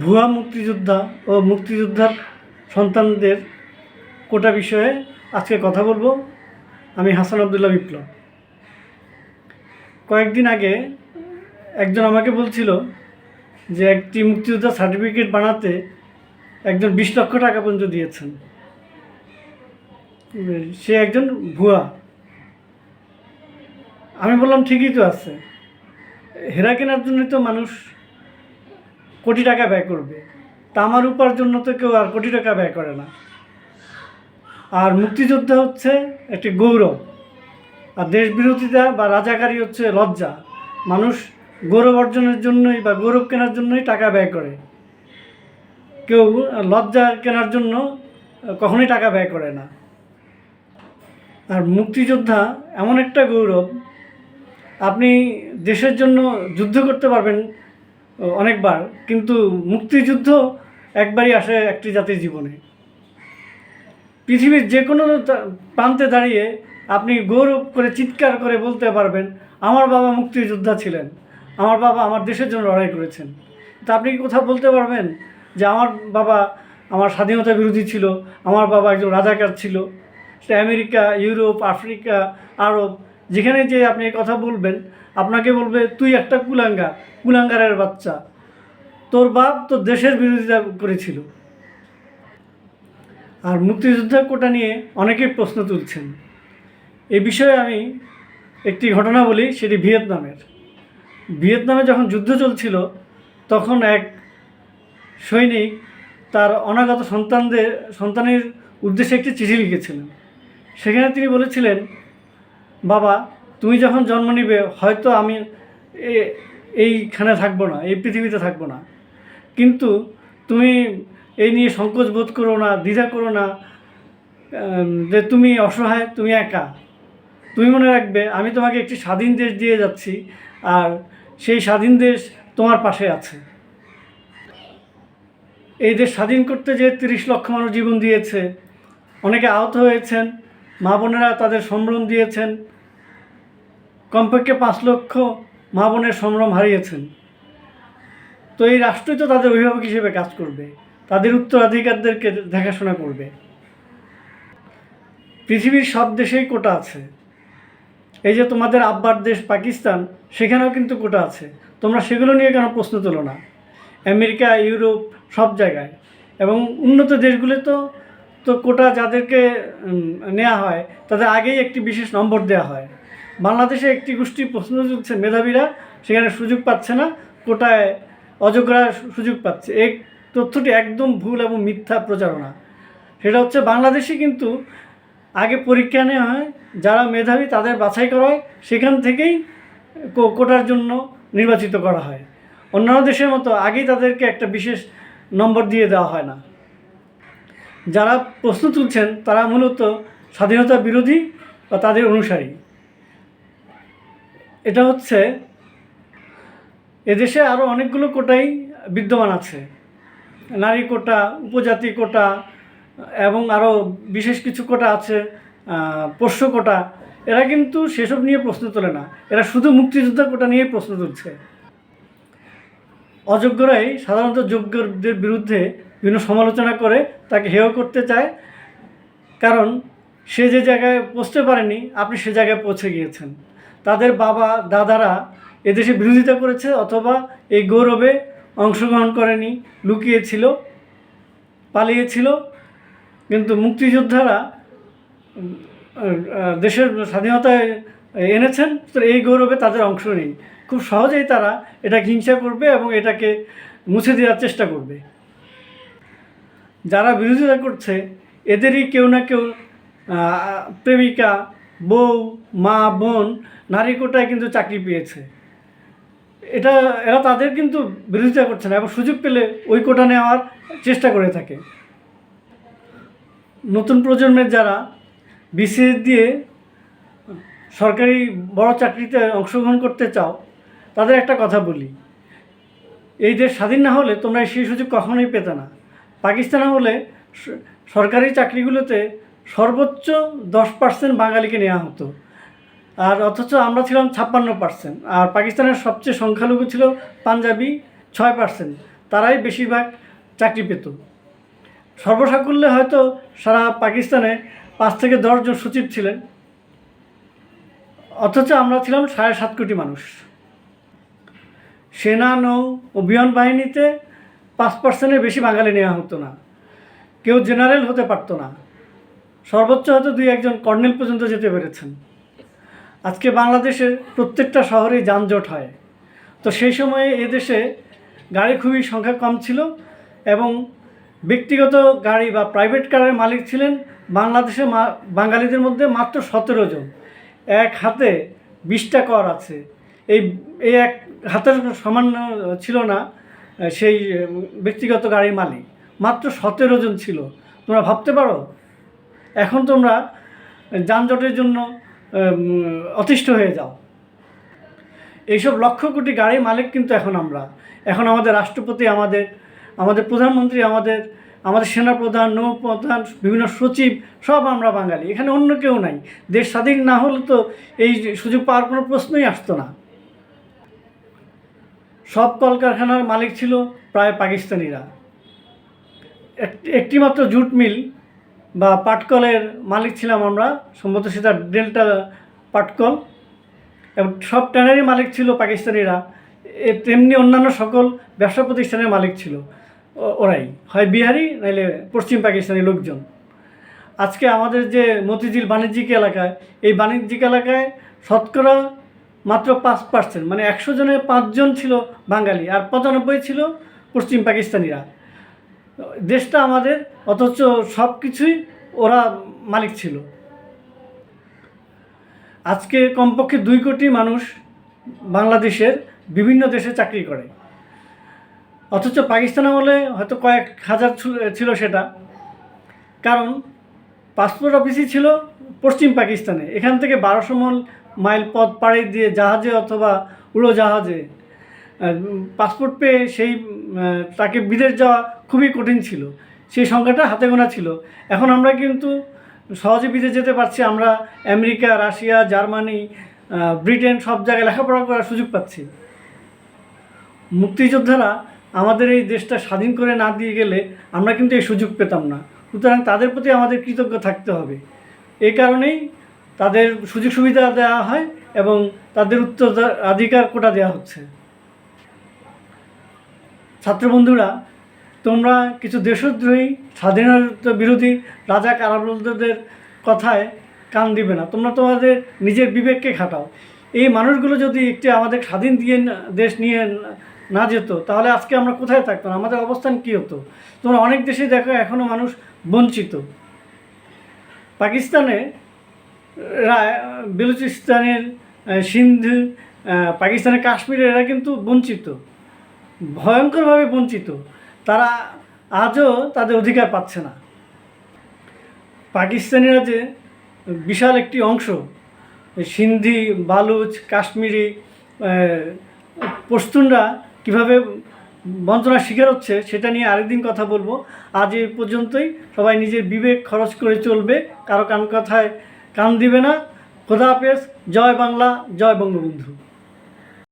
ভুয়া মুক্তিযোদ্ধা ও মুক্তিযোদ্ধার সন্তানদের কোটা বিষয়ে আজকে কথা বলব। আমি হাসান আবদুল্লাহ বিপ্লব। কয়েকদিন আগে একজন আমাকে বলছিল যে একটি মুক্তিযোদ্ধা সার্টিফিকেট বানাতে একজন বিশ লক্ষ টাকা পর্যন্ত দিয়েছেন। সে একজন ভুয়া। আমি বললাম, ঠিকই তো আছে। হেরা কেনার জন্যই তো মানুষ কোটি টাকা ব্যয় করবে। তামার উপার জন্য তো কেউ আর কোটি টাকা ব্যয় করে না। আর মুক্তিযোদ্ধা হচ্ছে একটি গৌরব। আর দেশ বিরোধিতা বা রাজাকারী হচ্ছে লজ্জা। মানুষ গৌরব অর্জনের জন্যই বা গৌরব কেনার জন্যই টাকা ব্যয় করে। কেউ লজ্জা কেনার জন্য কখনোই টাকা ব্যয় করে না। আর মুক্তিযোদ্ধা এমন একটা গৌরব, আপনি দেশের জন্য যুদ্ধ করতে পারবেন অনেকবার, কিন্তু মুক্তিযুদ্ধ একবারই আসে একটি জাতির জীবনে। পৃথিবীর যে কোনো প্রান্তে দাঁড়িয়ে আপনি গৌরব করে চিৎকার করে বলতে পারবেন, আমার বাবা মুক্তিযোদ্ধা ছিলেন, আমার বাবা আমার দেশের জন্য লড়াই করেছেন। তা আপনি কি কোথাও বলতে পারবেন যে, আমার বাবা আমার স্বাধীনতা বিরোধী ছিল, আমার বাবা একজন রাজাকার ছিল? সে আমেরিকা, ইউরোপ, আফ্রিকা, আরব যেখানে যে আপনি কথা বলবেন, আপনাকে বলবে, তুই একটা কুলাঙ্গার, কুলাঙ্গারের বাচ্চা। তোর বাপ তোর দেশের বিরোধিতা করেছিল। আর মুক্তিযোদ্ধা কোটা নিয়ে অনেকেই প্রশ্ন তুলছেন। এ বিষয়ে আমি একটি ঘটনা বলি, সেটি ভিয়েতনামের। ভিয়েতনামে যখন যুদ্ধ চলছিল, তখন এক সৈনিক তার অনাগত সন্তানদের, সন্তানের উদ্দেশ্যে একটি চিঠি লিখেছিলেন। সেখানে তিনি বলেছিলেন বাবা, তুমি যখন জন্ম নিবে, হয়তো আমি এইখানে থাকব না, এই পৃথিবীতে থাকব না। কিন্তু তুমি এই নিয়ে সংকোচ বোধ করো না, দ্বিধা করো না যে তুমি অসহায়, তুমি একা। তুমি মনে রাখবে, আমি তোমাকে একটি স্বাধীন দেশ দিয়ে যাচ্ছি, আর সেই স্বাধীন দেশ তোমার পাশে আছে। এই দেশ স্বাধীন করতে যে তিরিশ লক্ষ মানুষ জীবন দিয়েছে, অনেকে আহত হয়েছেন মা বোনেরা তাদের সম্ভ্রম দিয়েছেন। কমপক্ষে পাঁচ লক্ষ মা বোনের সম্ভ্রম হারিয়েছেন। তো এই রাষ্ট্রই তো তাদের অভিভাবক হিসেবে কাজ করবে। তাদের উত্তরাধিকারদেরকে দেখাশোনা করবে। পৃথিবীর সব দেশেই কোটা আছে। এই যে তোমাদের আব্বার দেশ পাকিস্তান, সেখানেও কিন্তু কোটা আছে। তোমরা সেগুলো নিয়ে কেন প্রশ্ন তোলো না। আমেরিকা, ইউরোপ, সব জায়গায়। এবং উন্নত দেশগুলো তো তো কোটা যাদেরকে নেওয়া হয়, তাদের আগেই একটি বিশেষ নম্বর দেওয়া হয়। বাংলাদেশে একটি গোষ্ঠী প্রশ্ন তুলছে মেধাবীরা, সেখানে সুযোগ পাচ্ছে না, কোটায় অযোগ্যরা সুযোগ পাচ্ছে। এই তথ্যটি একদম ভুল এবং মিথ্যা প্রচারণা। সেটা হচ্ছে বাংলাদেশে কিন্তু আগে পরীক্ষা নেওয়া হয়, যারা মেধাবী তাদের বাছাই করা হয়, সেখান থেকেই কোটার জন্য নির্বাচিত করা হয়। অন্যান্য দেশের মতো আগেই তাদেরকে একটা বিশেষ নম্বর দিয়ে দেওয়া হয় না। যারা প্রশ্ন তুলছেন, তারা মূলত স্বাধীনতা বিরোধী বা তাদের অনুসারী। এটা হচ্ছে এদেশে আরও অনেকগুলো কোটাই বিদ্যমান আছে। নারী কোটা, উপজাতি কোটা, এবং আরও বিশেষ কিছু কোটা আছে পোষ্য কোটা। এরা কিন্তু সেসব নিয়ে প্রশ্ন তোলে না। এরা শুধু মুক্তিযোদ্ধা কোটা নিয়ে প্রশ্ন তুলছে। অযোগ্যরাই সাধারণত যোগ্যদের বিরুদ্ধে বিভিন্ন সমালোচনা করে তাকে হেয় করতে চায়। কারণ সে যে জায়গায় পৌঁছতে পারেনি, আপনি সে জায়গায় পৌঁছে গিয়েছেন। তাদের বাবা, দাদারা এদেশে বিরোধিতা করেছে অথবা এই গৌরবে অংশগ্রহণ করেনি, লুকিয়েছিল, পালিয়েছিল। কিন্তু মুক্তিযোদ্ধারা দেশের স্বাধীনতায় এনেছেন তো এই গৌরবে তাদের অংশ নেই। খুব সহজেই তারা এটা হিংসা করবে এবং এটাকে মুছে দেওয়ার চেষ্টা করবে। যারা বিরোধিতা করছে, এদেরই কেউ না কেউ প্রেমিকা, বউ, মা, বোন, নারী কোটায় কিন্তু চাকরি পেয়েছে। এটা, এরা তাদের কিন্তু বিরোধিতা করছে না, এবং সুযোগ পেলে ওই কোটা নেওয়ার চেষ্টা করে থাকে। নতুন প্রজন্মের যারা বিসিএস দিয়ে সরকারি বড় চাকরিতে অংশগ্রহণ করতে চাও, তাদের একটা কথা বলি। এই দেশ স্বাধীন না হলে তোমরা সেই সুযোগ কখনোই পেতে না। পাকিস্তান স- সরকারি চাকরিগুলোতে সর্বোচ্চ দশ পার্সেন্ট বাঙালিকে নেওয়া হতো। আর অথচ আমরা ছিলাম ছাপ্পান্ন পার্সেন্ট আর পাকিস্তানের সবচেয়ে সংখ্যালঘু ছিল পাঞ্জাবি ছয় পার্সেন্ট তারাই বেশিরভাগ চাকরি পেত। সর্বসাকুল্যে হয়তো সারা পাকিস্তানে পাঁচ থেকে দশজন সচিব ছিলেন, অথচ আমরা ছিলাম সাড়ে সাত কোটি মানুষ। সেনা, নৌ ও বিমান বাহিনীতে পাঁচ পার্সেন্টের বেশি বাঙালি নেওয়া হতো না। কেউ জেনারেল হতে পারতো না। সর্বোচ্চ হয়তো দুই একজন কর্নেল পর্যন্ত যেতে পেরেছেন। আজকে বাংলাদেশের প্রত্যেকটা শহরেই যানজট হয়। তো সেই সময়ে এদেশে গাড়ি খুবই সংখ্যা কম ছিল এবং ব্যক্তিগত গাড়ি বা প্রাইভেট কারের মালিক ছিলেন বাংলাদেশে বাঙালিদের মধ্যে মাত্র সতেরো জন। এক হাতে বিশটা কর আছে। এই এই এক হাতের সামান্য ছিল না। সেই ব্যক্তিগত গাড়ির মালিক। মাত্র সতেরো জন ছিল। তোমরা ভাবতে পারো, এখন তোমরা যানজটের জন্য অতিষ্ঠ হয়ে যাও। এইসব লক্ষ কোটি গাড়ির মালিক কিন্তু এখন আমরা। এখন আমাদের রাষ্ট্রপতি, আমাদের আমাদের প্রধানমন্ত্রী, আমাদের আমাদের সেনাপ্রধান, নৌপ্রধান, বিভিন্ন সচিব, সব আমরা বাঙালি। এখানে অন্য কেউ নাই। দেশ স্বাধীন না হলে তো এই সুযোগ পাওয়ার কোনো প্রশ্নই আসতো না। সব কলকারখানার মালিক ছিল প্রায় পাকিস্তানিরা। এক- একটিমাত্র জুট মিল বা পাটকলের মালিক ছিলাম আমরা, সম্ভবত সেটা ডেল্টা পাটকল। এবং সব ট্যানারি মালিক ছিল পাকিস্তানিরা। এ তেমনি অন্যান্য সকল ব্যবসা প্রতিষ্ঠানের মালিক ছিল ওরাই। হয় বিহারি, নাইলে পশ্চিম পাকিস্তানি লোকজন। আজকে আমাদের যে মতিঝিল বাণিজ্যিক এলাকায়, এই বাণিজ্যিক এলাকায় শতকরা মাত্র পাঁচ পার্সেন্ট মানে একশো জনে পাঁচজন ছিল বাঙালি আর পঁচানব্বই ছিল পশ্চিম পাকিস্তানিরা। দেশটা আমাদের, অথচ সব কিছুই ওরা মালিক ছিল। আজকে কমপক্ষে দুই কোটি মানুষ বাংলাদেশের বিভিন্ন দেশে চাকরি করে। অথচ পাকিস্তান আমলে হয়তো কয়েক হাজার ছিল সেটা। কারণ পাসপোর্ট অফিসই ছিল পশ্চিম পাকিস্তানে। এখান থেকে বারোশো মল মাইল পথ পাড়ি দিয়ে জাহাজে অথবা উড়োজাহাজে পাসপোর্ট পেয়ে সেই তাকে বিদেশ যাওয়া খুবই কঠিন ছিল। সেই সংখ্যাটা হাতে গোনা ছিল। এখন আমরা কিন্তু সহজে বিদেশ যেতে পারছি। আমরা আমেরিকা, রাশিয়া, জার্মানি ব্রিটেন সব জায়গায় লেখাপড়া করার সুযোগ পাচ্ছি। মুক্তিযোদ্ধারা আমাদের এই দেশটা স্বাধীন করে না দিয়ে গেলে আমরা কিন্তু এই সুযোগ পেতাম না। সুতরাং তাদের প্রতি আমাদের কৃতজ্ঞ থাকতে হবে। এই কারণেই তাদের সুযোগ সুবিধা দেওয়া হয় এবং তাদের উত্তরাধিকার কোটা দেওয়া হচ্ছে। ছাত্রবন্ধুরা তোমরা কিছু দেশদ্রোহী, স্বাধীনতা বিরোধী রাজা কারাবলদের কথায় কান দিবে না। তোমরা তোমাদের নিজের বিবেককে খাটাও। এই মানুষগুলো যদি একটি আমাদের স্বাধীন দিয়ে দেশ নিয়ে না- যেত, তাহলে আজকে আমরা কোথায় থাকতাম? আমাদের অবস্থান কী হতো? তোমরা অনেক দেশে দেখো এখনও মানুষ বঞ্চিত। পাকিস্তানে বেলুচিস্তানের সিন্ধ পাকিস্তানের কাশ্মীরের এরা কিন্তু বঞ্চিত। ভয়ঙ্করভাবে বঞ্চিত। তারা আজও তাদের অধিকার পাচ্ছে না। পাকিস্তানিরা যে বিশাল একটি অংশ, সিন্ধি, বালুচ, কাশ্মীরি পশতুনরা কীভাবে বঞ্চনার শিকার হচ্ছে সেটা নিয়ে আরেকদিন কথা বলব। আজ এই পর্যন্তই। সবাই নিজের বিবেক খরচ করে চলবে। কারও কান কথায় কান দিবে না। খোদা হাফেজ। জয় বাংলা জয় বঙ্গবন্ধু।